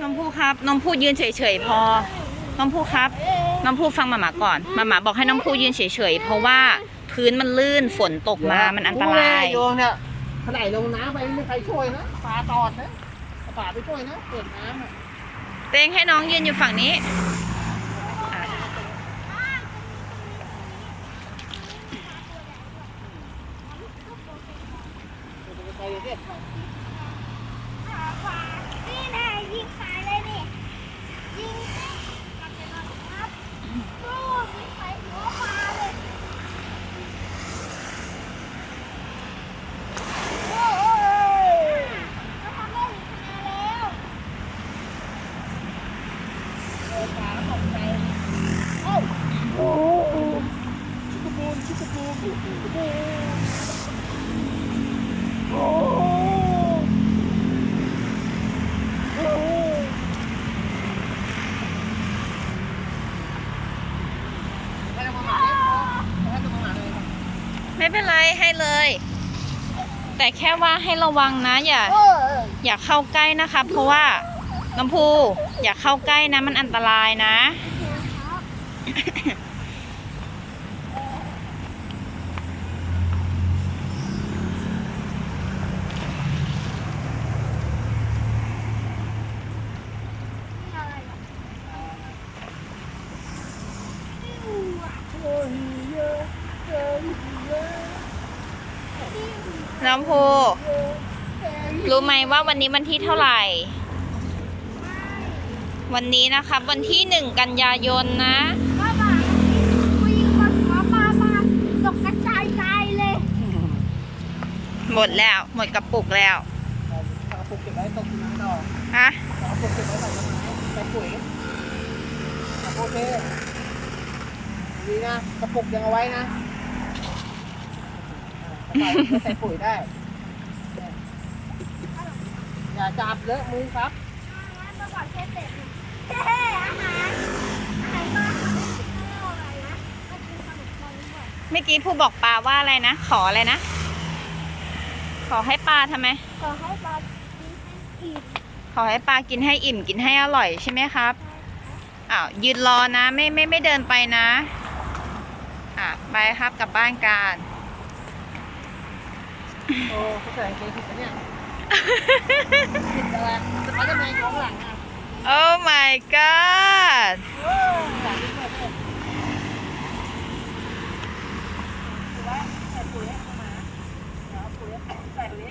องผู้ครับน้องผู้ยืนเฉยๆพอ น้องผู้ครับ น้องผู้ฟังมาหมาก่อนมาหมาบอกให้น้องผู้ยืนเฉยๆเพราะว่าพื้นมันลื่นฝนตกมามันอันตรายโยงเนี่ยถลายลงน้ำไปไม่มีใครช่วยนะปลาตอดนะเอาปลาไปช่วยนะเปิดน้ำอะเตงให้น้องยืนอยู่ฝั่งนี้อะไปเลยเนี่ยนี่แน่ยิงขายเลยนี่ยิงครับตู้ยิงไปหัวปลาเลยโอ้ยเขาทำได้ถึงขนาดแล้ว เปิดปลาแล้วตกใจเอ้าโอ้โหชิคกบูนชิคกบูนชิคกบูนโอ้โหโอ้โหให้เรามาหาเนี่ยให้เรามาหาเลยครับ ไม่เป็นไรให้เลย แต่แค่ว่าให้ระวังนะ อย่าอออย่าเข้าใกล้นะคะ เพราะว่าน้ำพู อย่าเข้าใกล้นะ มันอันตรายนะ น้ำพูรู้ไหมว่าวันนี้วันที่เท่าไหร่ วันนี้นะครับ วันที่หนึ่งกันยายนนะป้าบ้าคุยกับหมอปลามาตกกระจายตายเลยหมดแล้ว หมดกระปุกแล้วเอาปลูกเก็บไว้ตกน้ำดอกฮะเอาปลูกเก็บไว้ใส่ต้นไม้ใส่ปุ๋ยโอเคดีนะกระปุกยังเอาไว้นะ ใส่ใส่ปุ๋ยได้อย่าจับเลอะมือครับงั้นมาบอกเชฟเสร็จเฮ้อาหารอาหารมาเขาไม่กินข้าวอะไรนะก็กินขนมปังด้วยเมื่อกี้ผู้บอกปลาว่าอะไรนะ ขออะไรนะ ขอให้ปลาทำไม ขอให้ปลากินให้อิ่มขอให้ปลากินให้อิ่มกินให้อร่อยใช่ไหมครับอ้าวยืนรอนะ ไม่ไม่ไม่เดินไปนะ อะไปครับกลับบ้านกัน โอ้เขาใส่กางเกงผิดปะเนี่ยผิดอะไรสไปเดอร์แมนอยู่ข้างหลังอะ Oh my god หลังนี่เปิดเลยถือว่าใส่ปุ๋ยให้เข้ามาเดี๋ยวเอาปุ๋ยใส่ตรงนี้